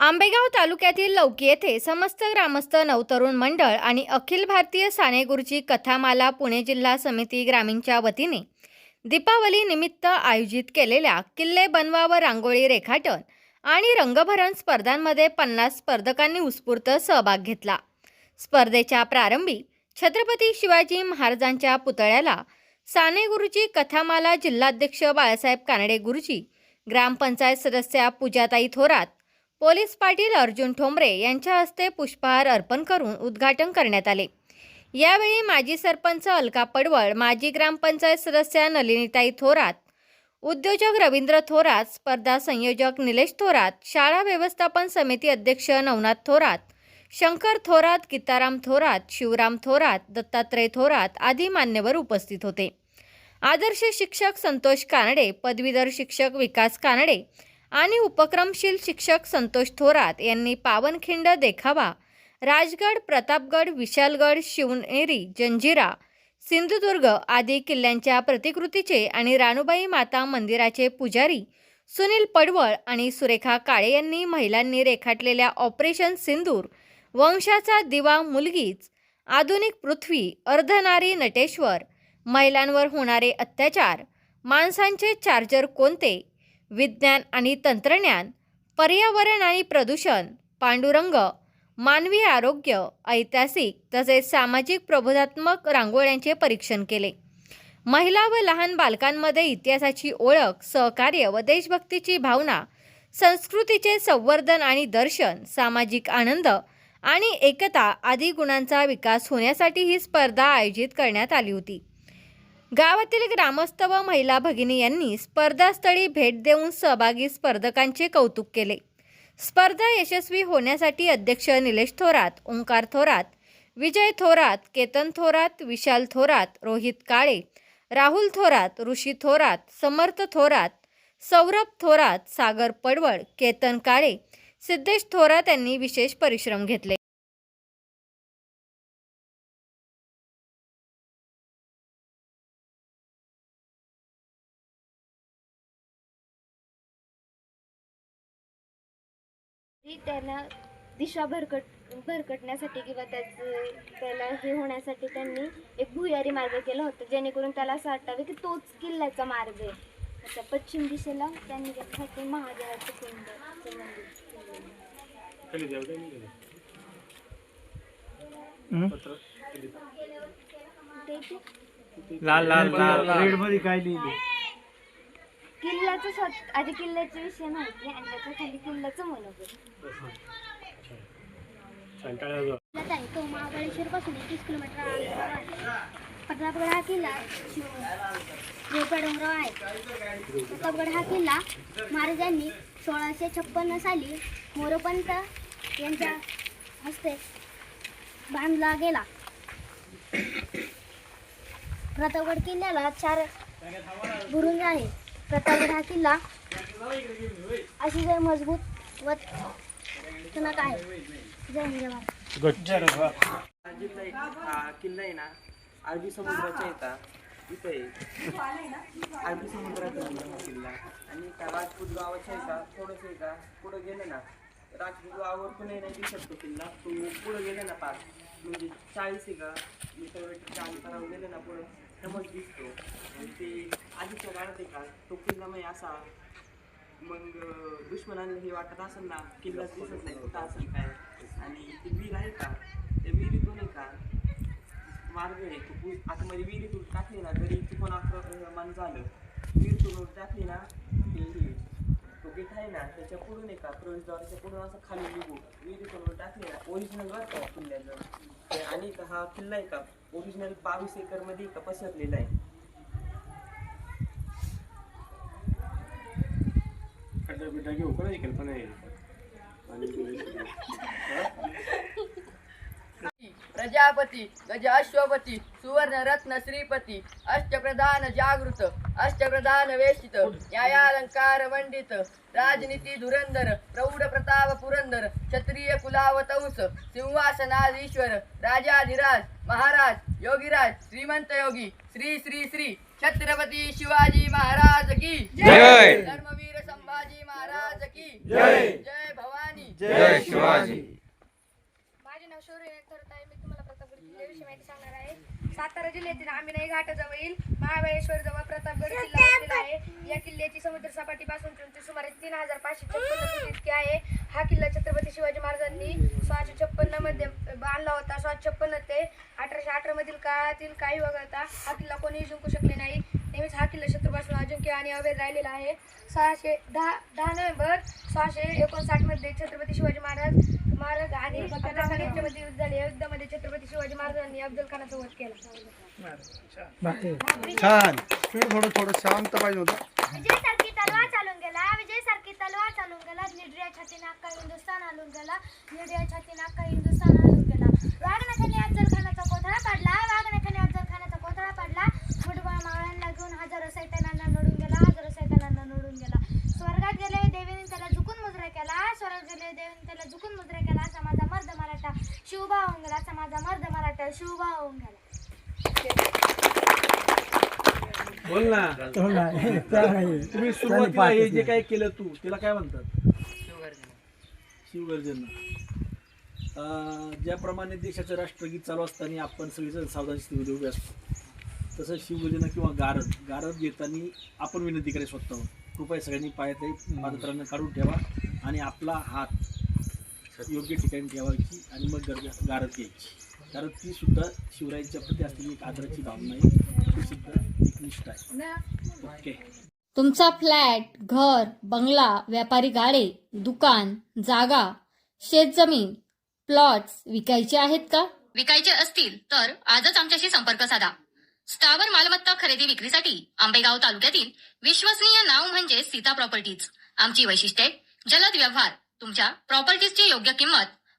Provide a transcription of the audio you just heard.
आंबेगाव तालुक्यातील लौकी येथे समस्त ग्रामस्थ नवतरुण मंडळ आणि अखिल भारतीय साने गुरुजी कथामाला पुणे जिल्हा समिती ग्रामीणच्या वतीने दीपावली निमित्त आयोजित केलेल्या किल्ले बनवा व रांगोळी रेखाटन आणि रंगभरण स्पर्धांमध्ये पन्नास स्पर्धकांनी उत्स्फूर्त सहभाग घेतला. स्पर्धेच्या प्रारंभी छत्रपती शिवाजी महाराजांच्या पुतळ्याला साने गुरुजी कथामाला जिल्हाध्यक्ष बाळासाहेब कानडे गुरुजी ग्रामपंचायत सदस्या पूजाताई थोरात पोलीस पाटील अर्जुन ठोंबरे यांच्या हस्ते पुष्पहार अर्पण करून उद्घाटन करण्यात आले. यावेळी माजी सरपंच अलका पडवळ माजी ग्रामपंचायत सदस्या नलिनीताई थोरात उद्योजक रवींद्र थोरात स्पर्धा संयोजक निलेश थोरात शाळा व्यवस्थापन समिती अध्यक्ष नवनाथ थोरात शंकर थोरात गीताराम थोरात शिवराम थोरात दत्तात्रय थोरात आदी मान्यवर उपस्थित होते. आदर्श शिक्षक संतोष कानडे पदवीधर शिक्षक विकास कानडे आणि उपक्रमशील शिक्षक संतोष थोरात यांनी पावनखिंड देखावा राजगड प्रतापगड विशालगड शिवनेरी जंजिरा सिंधुदुर्ग आदी किल्ल्यांच्या प्रतिकृतीचे आणि राणूबाई माता मंदिराचे पुजारी सुनील पडवळ आणि सुरेखा काळे यांनी महिलांनी रेखाटलेल्या ऑपरेशन सिंदूर वंशाचा दिवा मुलगीच आधुनिक पृथ्वी अर्धनारी नटेश्वर महिलांवर होणारे अत्याचार माणसांचे चार्जर कोणते विज्ञान आणि तंत्रज्ञान पर्यावरण आणि प्रदूषण पांडुरंग मानवी आरोग्य ऐतिहासिक तसेच सामाजिक प्रबोधात्मक रांगोळ्यांचे परीक्षण केले. महिला व लहान बालकांमध्ये इतिहासाची ओळख सहकार्य व देशभक्तीची भावना संस्कृतीचे संवर्धन आणि दर्शन सामाजिक आनंद आणि एकता आदी गुणांचा विकास होण्यासाठी ही स्पर्धा आयोजित करण्यात आली होती. गावातील ग्रामस्थ व महिला भगिनी यांनी स्पर्धास्थळी भेट देऊन सहभागी स्पर्धकांचे कौतुक केले. स्पर्धा यशस्वी होण्यासाठी अध्यक्ष निलेश थोरात ओंकार थोरात विजय थोरात केतन थोरात विशाल थोरात रोहित काळे राहुल थोरात ऋषी थोरात समर्थ थोरात सौरभ थोरात सागर पडवळ केतन काळे सिद्धेश थोरात यांनी विशेष परिश्रम घेतले. की त्याला दिशा भरकट भरकटण्यासाठी किंवा त्याचं त्याला हे होण्यासाठी त्यांनी एक भुयारी मार्ग केला होता जेणेकरून त्याला असं वाटावे की तोच किल्ल्याचा मार्ग आहे. आता पश्चिम दिशेला त्यांनी त्यासाठी महादेवाचं मंदिर. ते? इथे लाल लाल लाल. रेडमध्ये काय लिहिले किल्ल्याचं स्वत आधी किल्ल्याचे विषय माहिती आणि त्याच्याखाली किल्ल्याचं किल्ल्यात आहे तो महाबळेश्वर पासून एकवीस किलोमीटर अंतरावर आहे. प्रतापगड हा किल्ला डोंगरावर आहे. प्रतापगड हा किल्ला महाराजांनी सोळाशे छप्पन्न साली मोरोपंत यांच्या हस्ते बांधला गेला. प्रतापगड किल्ल्याला चार बुरुंज आहे प्रतापगड हा किल्ला अतिशय मजबूत व टणक आहे जय हिंद भारत. हा जिल्हा आहे, हा किल्ला आहे ना अरबी समुद्राच्या येता इथं आहे. अरबी समुद्राचा आहे हा किल्ला आणि त्या राजपूत गावाच्या आहे का थोडंसं आहे का पुढं गेलं ना राजपूत गावावर पण आहे ना दिसत तो किल्ला. तुम्ही पुढं गेले ना पाच म्हणजे चाळीस आहे का मीटरच्या अंतरावर गेले ना पुढं. समज दिसतो. आणि ते आधीच्या काळात आहे का? तो किल्ला म्हणजे असा मग दुश्मनांना हे वाटत असेल ना किल्लाच दिसत नाही कुठं असेल काय? आणि ती वीर आहे का? त्या विहिरीतून आहे का? मार्ग आहे तो पु- आतमध्ये म्हणजे विहिरीतून टाकली ना जरी चुकून आक्रमण झालं विहिरीतून टाकली ना ते तो गेट आहे ना त्याच्या पुढून आहे का? प्रवेशद्वाराच्या पुढून असं खाली निघू विहिरीतून टाकली ना ओरिजिनल बरं किल्ल्याजवळ किल्ल्याचं. ते आणि हा किल्ला आहे का? ओरिजिनल बावीस एकरमध्ये का पसरलेला आहे. खड्डा बिड्डा घेऊ का नाही कल्पना आहे? प्रजापती गज अश्वपती सुवर्ण रत्न श्रीपती अष्टप्रधान जागृत अष्टप्रधान वेशित न्यायालंकार मंडित राजनीती धुरंधर प्रौढ क्षत्रिय कुलावतंस सिंहासनाधीश्वर राजाधिराज महाराज योगीराज श्रीमंत योगी श्री श्री श्री छत्रपती शिवाजी महाराज की जय. धर्मवीर संभाजी महाराज की जय। जय भवानी। जय शिवाजी माझे नाव शौर्य थरत आहे मी तुम्हाला प्रतापगड किल्ल्याविषयी माहिती सांगणार आहे सातारा जिल्ह्यातील आंबिनाई घाटाजवळील महाबळेश्वर जवळ प्रतापगड किल्ला वसलेला आहे. या किल्ल्याची समुद्र सपाटीपासून उंची सुमारे तीन हजार पाचशे छप्पन्न फूट इतकी आहे. हा किल्ला छत्रपती शिवाजी महाराजांनी सोळाशे छप्पन्नमध्ये बांधला होता. सोळाशे छप्पन्न ते अठराशे अठरा मधील काळातील काही वगळता हा किल्ला कोणीही जिंकू शकले नाही. नेहमीच हा किल्ला शत्रूपासून अजिंक्य आणि अवैध राहिलेला आहे. सहाशे दहा दहा नोव्हेंबर सहाशे एकोणसाठमध्ये छत्रपती शिवाजी महाराज महाराज आणि युद्ध झाले. या युद्धामध्ये छत्रपती शिवाजी महाराजांनी अफजल खानाचा वध केला. छान. थोडं थोडं शांत पाहिजे होतं. विजय सारखी तलवार चालून गेला. विजय सारखी तलवार चालून गेला. निड्रिया छातीने अख्खा हिंदुस्थान हलून गेला. निड्रिया छातीने अख्खा हिंदुस्थान हलून गेला. वाघनखाने अफजल खानाचा कोथळा पाडला. वाघनखाने अफजल खानाचा कोथळा पाडला मुठबळ मावळ्यांना घेऊन हजारो सैतानांना नडून गेला हजारो सैतानांना नडून गेला स्वर्गात गेले देवीने त्याला झुकून मुजरा केला स्वर्गात गेले देवीने त्याला झुकून मुजरा केला असा माझा मर्द मराठा शिवबा होऊन गेला असा माझा मर्द मराठा शिवबा होऊन गेला बोल ना. तुम्ही सुरुवातीला हे जे काय केलं तू त्याला काय म्हणतात? शिवगर्जना. अं, ज्याप्रमाणे देशाचं राष्ट्रगीत चालू असताना आपण सगळेजण सावधान स्थितीमध्ये उभे असतो. तसं शिवगर्जना किंवा गारद. गारद घेताना आपण विनंती करायची स्वतःवर कृपया सगळ्यांनी पायात पादत्रांना काढून ठेवा आणि आपला हात योग्य ठिकाणी ठेवायची आणि मग गरज गारद घ्यायची कारण ती सुद्धा शिवरायांच्या प्रती असलेली एक आदराची भावना आहे. ती सुद्धा एक निष्ठा आहे. ओके. तुमचा फ्लॅट घर बंगला व्यापारी गाडे दुकान जागा शेतजमीन प्लॉट्स विकायचे आहेत का? विकायचे असतील तर आजच आमच्याशी संपर्क साधा. स्थावर मालमत्ता खरेदी विक्रीसाठी आंबेगाव तालुक्यातील विश्वसनीय नाव म्हणजे सीता प्रॉपर्टीज. आमची वैशिष्ट्ये जलद व्यवहार तुमच्या प्रॉपर्टीजची योग्य किंमत